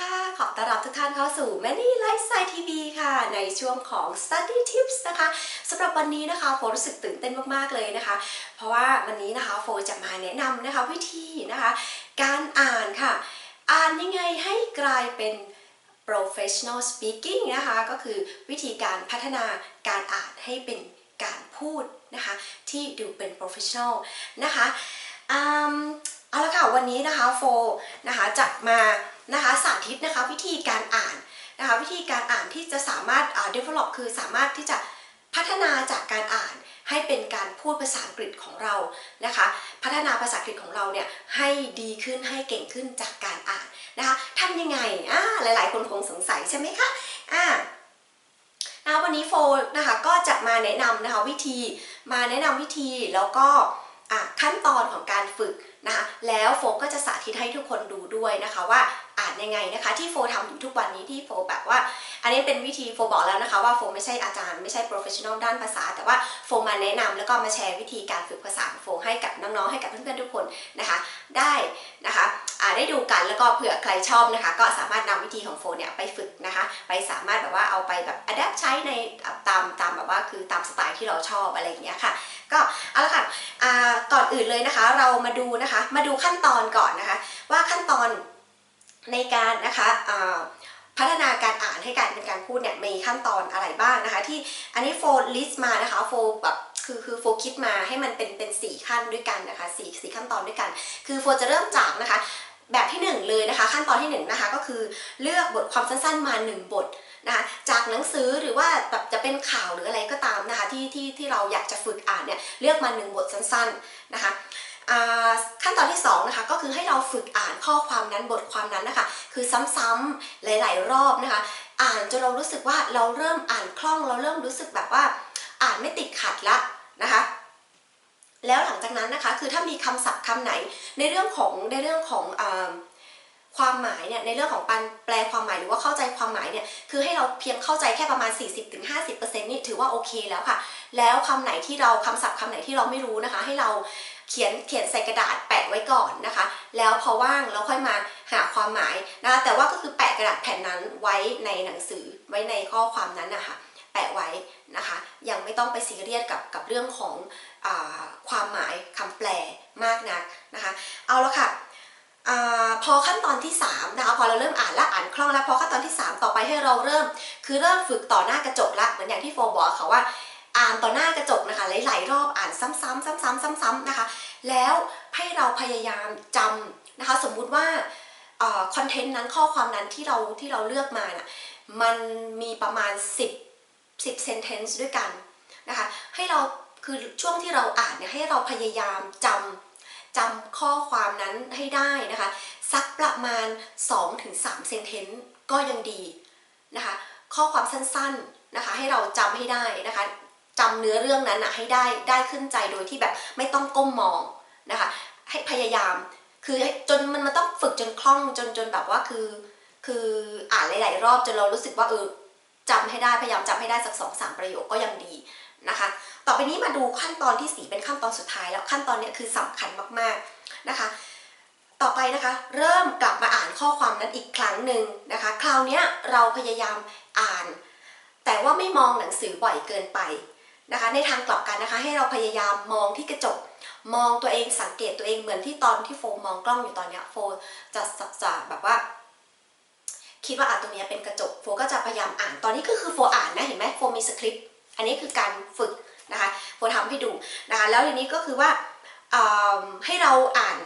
ค่ะ ขอต้อนรับทุกท่านเข้าสู่ Many Lifestyle TV ค่ะ ในช่วงของ Study Tips นะคะสำหรับวันนี้นะคะโฟรู้สึกตื่นเต้นมาก ๆ เลยนะคะ เพราะว่าวันนี้นะคะโฟจะมาแนะนำนะคะวิธีนะคะ การอ่านค่ะ อ่านยังไงให้กลายเป็น professional speaking นะคะ ก็คือวิธีการพัฒนาการอ่านให้เป็นการพูดนะคะ ที่ดูเป็น professional นะคะเอาละค่ะวันนี้นะคะโฟนะคะจะมา นะคะสาธิตนะคะวิธีการอ่านนะคะวิธีการอ่านที่จะสามารถ develop คือสามารถที่จะพัฒนาจากการอ่านให้เป็นการพูดภาษาอังกฤษของเรานะคะ พัฒนาภาษาอังกฤษของเราเนี่ยให้ดีขึ้นให้เก่งขึ้นจากการอ่านนะคะทำยังไงอ่าหลาย ๆ คนคงสงสัยใช่ไหมคะอ่านะวันนี้โฟนะคะก็จะมาแนะนำนะคะวิธีมาแนะนำวิธีแล้วก็ขั้นตอนของการฝึกนะคะแล้วโฟก็จะสาธิตให้ทุกคนดูด้วยนะคะว่า อ่านยังไงนะคะ ที่โฟทำอยู่ทุกวันนี้ที่โฟแบบว่า อันนี้เป็นวิธีโฟบอกแล้วนะคะว่าโฟไม่ใช่อาจารย์ไม่ใช่ professional ด้านภาษา แต่ว่าโฟมาแนะนำแล้วก็มาแชร์วิธีการฝึกภาษาโฟให้กับน้องๆให้กับเพื่อนๆทุกคนนะคะ ได้นะคะอ่าได้ดูกันแล้วก็เผื่อใครชอบนะคะ ก็สามารถนำวิธีของโฟเนี่ยไปฝึกนะคะ ไปสามารถแบบว่าเอาไปแบบ adapt ใช้ในตามตามแบบว่าคือตามสไตล์ที่เราชอบอะไรอย่างเงี้ยค่ะ ก็เอาละค่ะอ่าก่อนอื่นเลยนะคะ เรามาดูนะคะ มาดูขั้นตอนก่อนนะคะ ว่าขั้นตอน ในการนะคะพัฒนาการอ่านให้การเป็นการพูดเนี่ยมีขั้นตอนอะไรบ้างนะคะ ที่อันนี้โฟลิสต์มานะคะโฟแบบคือคือโฟคิดมาให้มันเป็นเป็นสี่ขั้นด้วยกันนะคะสี่สี่ขั้นตอนด้วยกัน คือโฟจะเริ่มจากนะคะ แบบที่หนึ่งเลยนะคะ ขั้นตอนที่หนึ่งนะคะก็คือเลือกบทความสั้นๆมาหนึ่งบทนะคะจากหนังสือหรือว่าแบบจะเป็นข่าวหรืออะไรก็ตามนะคะที่ที่ที่เราอยากจะฝึกอ่านเนี่ยเลือกมาหนึ่งบทสั้นๆนะคะ ขั้นตอนที่สองนะคะก็คือให้เราฝึกอ่านข้อความนั้นบทความนั้นนะคะ คือซ้ำๆหลาย ๆ รอบนะคะ อ่านจนเรารู้สึกว่าเราเริ่มอ่านคล่องเราเริ่มรู้สึกแบบว่า อ่านไม่ติดขัดละนะคะแล้วหลังจากนั้นนะคะคือถ้ามีคำศัพท์คำไหนในเรื่องของในเรื่องของอความหมายเนี่ยในเรื่องของการแปลความหมายหรือว่าเข้าใจความหมายเนี่ยคือให้เราเพียงเข้าใจแค่ประมาณ 40-50%นี่ถือว่าโอเคแล้วค่ะ แล้วคำไหนที่เราคำศัพท์คำไหนที่เราไม่รู้นะคะ ให้เรา เขียนเขียนใส่กระดาษแปะไว้ก่อนนะคะ แล้วพอว่างเราค่อยมาหาความหมายนะคะแต่ว่าก็คือแปะกระดาษแผ่นนั้นไว้ในหนังสือไว้ในข้อความนั้นนะคะแปะไว้นะคะ ยังไม่ต้องไปซีเรียสกับกับเรื่องของอความหมายคำแปลมากนักนะคะ เอาละค่ะอพอขั้นตอนที่3นะคะพอเราเริ่มอ่านและอ่านคล่องแล้วพอขั้นตอนที่ 3 ต่อไปให้เราเริ่ม คือเริ่มฝึกต่อหน้ากระจกละเหมือนอย่างที่โฟบอกค่ะว่า อ่านต่อหน้ากระจกนะคะ รอบอ่านซ้ำๆซ้ำๆซ้ำๆนะคะ แล้วให้เราพยายามจำนะคะ สมมุติว่าคอนเทนต์นั้นข้อความนั้นที่เราที่เราเลือกมาน่ะมันมีประมาณ 10 10 sentence ด้วยกันนะคะ ให้เราคือช่วงที่เราอ่านเนี่ยให้เราพยายามจำจำข้อความนั้นให้ได้นะคะ สักประมาณ 2-3 sentence ก็ยังดีนะคะ ข้อความสั้นๆนะคะ ให้เราจำให้ได้นะคะ จำเนื้อเรื่องนั้นนะให้ได้ได้ขึ้นใจโดยที่แบบไม่ต้องก้มมองนะคะ ให้พยายาม คือจนมันมันต้องฝึกจนคล่องจนจนแบบว่าคือ คืออ่านหลาย ๆ รอบจนเรารู้สึกว่าเออจำให้ได้พยายามจำให้ได้สักสองสามประโยคก็ยังดีนะคะ ต่อไปนี้มาดูขั้นตอนที่สี่เป็นขั้นตอนสุดท้ายแล้วขั้นตอนเนี้ยคือสำคัญมากๆนะคะ ต่อไปนะคะเริ่มกลับมาอ่านข้อความนั้นอีกครั้งหนึ่งนะคะ คราวนี้เราพยายามอ่าน แต่ว่าไม่มองหนังสือบ่อยเกินไป นะคะ ในทางกลับกันนะคะ ให้เราพยายามมองที่กระจก มองตัวเองสังเกตตัวเองเหมือนที่ตอนที่โฟมองกล้องอยู่ตอนเนี้ยโฟจะจะจะแบบว่า คิดว่าอ่าตรงนี้เป็นกระจกโฟก็จะพยายามอ่านตอนนี้ก็คือโฟอ่านนะเห็นไหมโฟมีสคริปต์อันนี้คือการฝึกนะคะโฟทำให้ดูนะคะแล้วทีนี้ก็คือว่าให้เราอ่าน